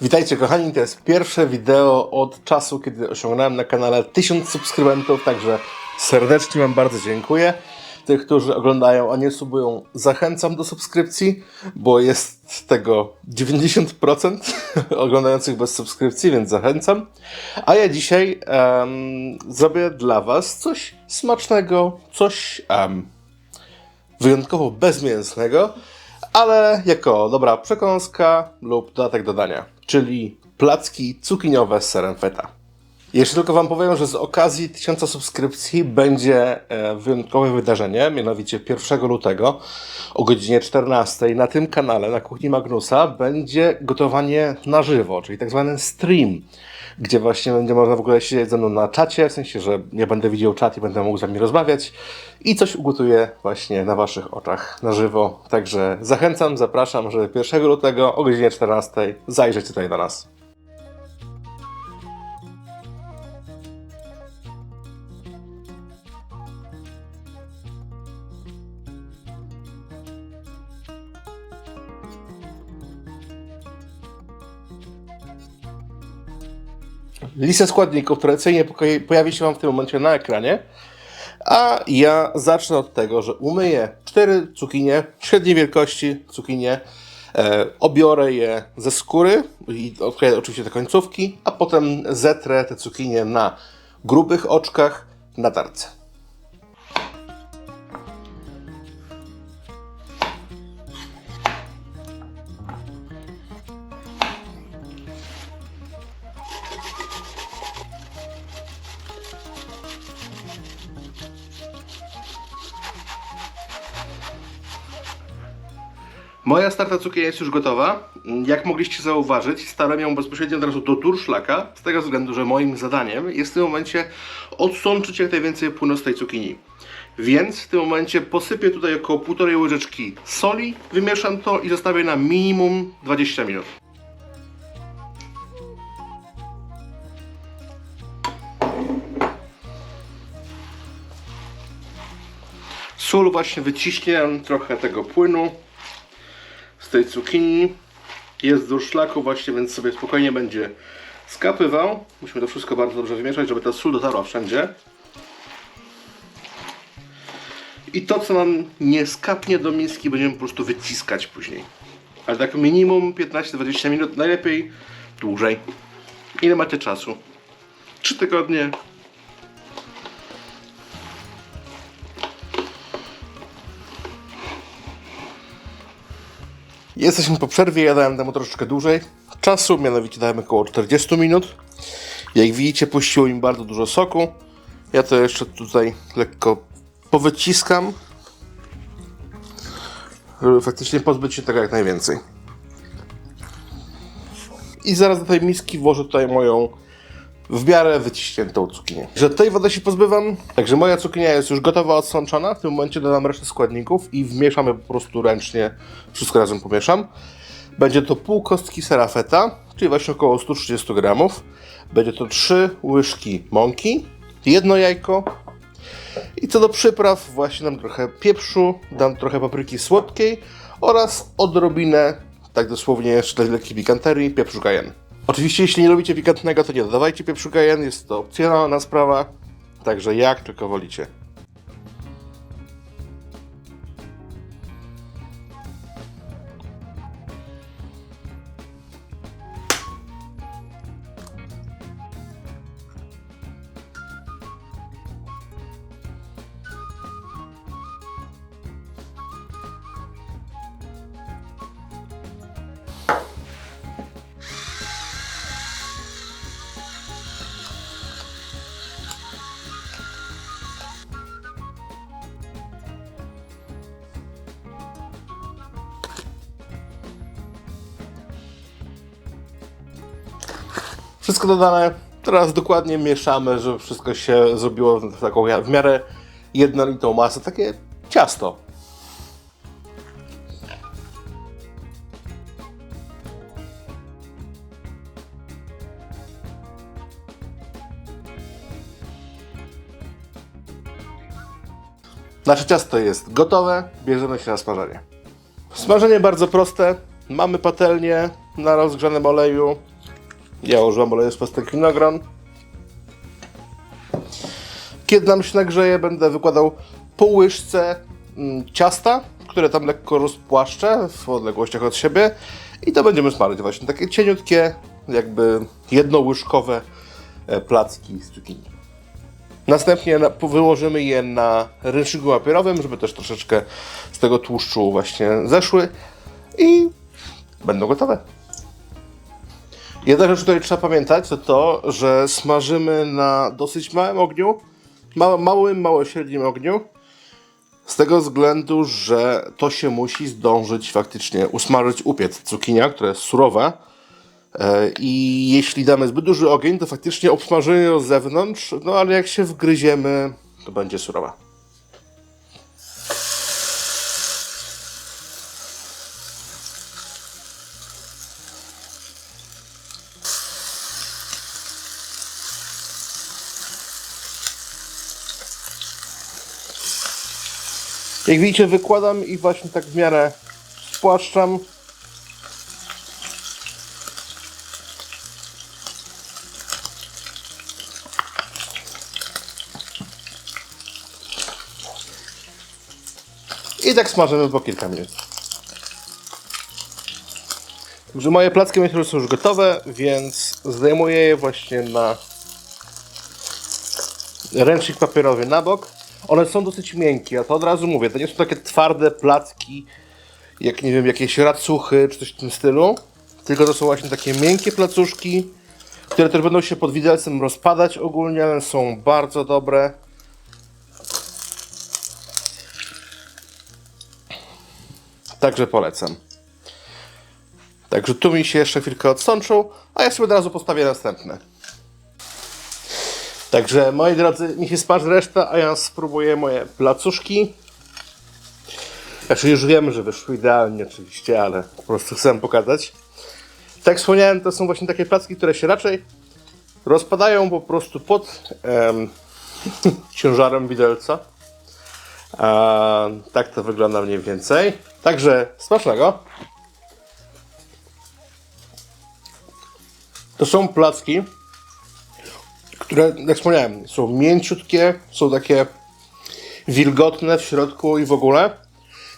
Witajcie kochani, to jest pierwsze wideo od czasu, kiedy osiągnąłem na kanale 1000 subskrybentów, także serdecznie Wam bardzo dziękuję. Tych, którzy oglądają, a nie subują, zachęcam do subskrypcji, bo jest tego 90% oglądających bez subskrypcji, więc zachęcam. A ja dzisiaj em, zrobię dla Was coś smacznego, coś em, wyjątkowo bezmięsnego, ale jako dobra przekąska lub dodatek do dania, czyli placki cukiniowe z serem feta. Jeszcze tylko Wam powiem, że z okazji 1000 subskrypcji będzie e, wyjątkowe wydarzenie, mianowicie 1 lutego o godzinie 14 na tym kanale, na Kuchni Magnusa, będzie gotowanie na żywo, czyli tak zwany stream, gdzie właśnie będzie można w ogóle siedzieć ze mną na czacie, w sensie, że ja będę widział czat i będę mógł z Wami rozmawiać i coś ugotuję właśnie na Waszych oczach na żywo. Także zachęcam, zapraszam, żeby 1 lutego o godzinie 14 zajrzeć tutaj do nas. Listę składników tradycyjnie poko- pojawi się Wam w tym momencie na ekranie. A ja zacznę od tego, że umyję cztery cukinie średniej wielkości cukinie. E, obiorę je ze skóry i odkleję oczywiście te końcówki, a potem zetrę te cukinie na grubych oczkach na tarce. Moja starta cukinia jest już gotowa. Jak mogliście zauważyć, starałem ją bezpośrednio od razu do turszlaka, z tego względu, że moim zadaniem jest w tym momencie odsączyć jak najwięcej płynu z tej cukinii. Więc w tym momencie posypię tutaj około półtorej łyżeczki soli, wymieszam to i zostawię na minimum 20 minut. Sól właśnie wyciśnie trochę tego płynu z tej cukinii. Jest do szlaku właśnie, więc sobie spokojnie będzie skapywał. Musimy to wszystko bardzo dobrze wymieszać, żeby ta sól dotarła wszędzie. I to, co nam nie skapnie do miski, będziemy po prostu wyciskać później. Ale tak minimum 15-20 minut, najlepiej dłużej. Ile macie czasu? 3 tygodnie, Jesteśmy po przerwie, ja dałem temu troszeczkę dłużej czasu, mianowicie dałem około 40 minut. Jak widzicie, puściło im bardzo dużo soku. Ja to jeszcze tutaj lekko powyciskam, żeby faktycznie pozbyć się tego jak najwięcej. I zaraz do tej miski włożę tutaj moją w miarę wyciśniętą cukinię. Że tej wody się pozbywam, także moja cukinia jest już gotowa, odsączona. W tym momencie dodam resztę składników i wmieszamy po prostu ręcznie, wszystko razem pomieszam. Będzie to pół kostki sera feta, czyli właśnie około 130 gramów. Będzie to 3 łyżki mąki, jedno jajko. I co do przypraw, właśnie dam trochę pieprzu, dam trochę papryki słodkiej oraz odrobinę, tak dosłownie jeszcze lekkiej pikanterii, pieprzu cayenne. Oczywiście, jeśli nie lubicie pikantnego, to nie dodawajcie pieprzu cayenne, jest to opcjonalna sprawa. Także jak tylko wolicie. Wszystko dodane. Teraz dokładnie mieszamy, żeby wszystko się zrobiło w taką w miarę jednolitą masę. Takie ciasto. Nasze ciasto jest gotowe, bierzemy się na smażenie. Smażenie bardzo proste. Mamy patelnię, na rozgrzanym oleju. Ja używam oleju z pastek winogron. Kiedy nam się nagrzeje, będę wykładał po łyżce mm, ciasta, które tam lekko rozpłaszczę w odległościach od siebie i to będziemy smażyć właśnie takie cieniutkie, jakby jednołyżkowe e, placki z cukinii. Następnie na- wyłożymy je na ręczniku papierowym, żeby też troszeczkę z tego tłuszczu właśnie zeszły i będą gotowe. Jedna rzecz, której trzeba pamiętać, to to, że smażymy na dosyć małym ogniu, ma, małym, mało średnim ogniu, z tego względu, że to się musi zdążyć faktycznie usmażyć, upiec cukinia, która jest surowa. E, I jeśli damy zbyt duży ogień, to faktycznie obsmażymy ją z zewnątrz, no ale jak się wgryziemy, to będzie surowa. Jak widzicie, wykładam i właśnie tak w miarę spłaszczam. I tak smażymy po kilka minut. Także moje placki myślę, są już gotowe, więc zdejmuję je właśnie na ręcznik papierowy na bok. One są dosyć miękkie, a to od razu mówię, to nie są takie twarde placki, jak nie wiem, jakieś racuchy czy coś w tym stylu, tylko to są właśnie takie miękkie placuszki, które też będą się pod widelcem rozpadać ogólnie, ale są bardzo dobre. Także polecam. Także tu mi się jeszcze chwilkę odsączą, a ja sobie od razu postawię następne. Także moi drodzy, niech się sparzy reszta, a ja spróbuję moje placuszki. Znaczy już wiemy, że wyszły idealnie oczywiście, ale po prostu chcę pokazać. Tak jak wspomniałem, to są właśnie takie placki, które się raczej rozpadają po prostu pod em, ciężarem widelca. A, tak to wygląda mniej więcej. Także smacznego. To są placki, które, jak wspomniałem, są mięciutkie, są takie wilgotne w środku i w ogóle.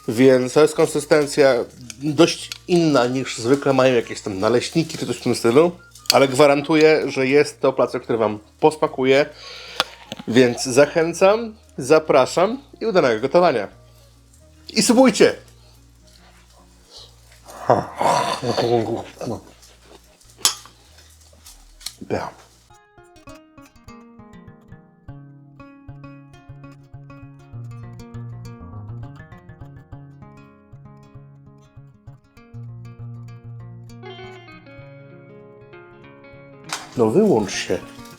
Więc to jest konsystencja dość inna niż zwykle mają jakieś tam naleśniki czy coś w tym stylu. Ale gwarantuję, że jest to placek, który Wam posmakuje. Więc zachęcam, zapraszam i udanego gotowania. I subujcie! Bam. No wyłącz się.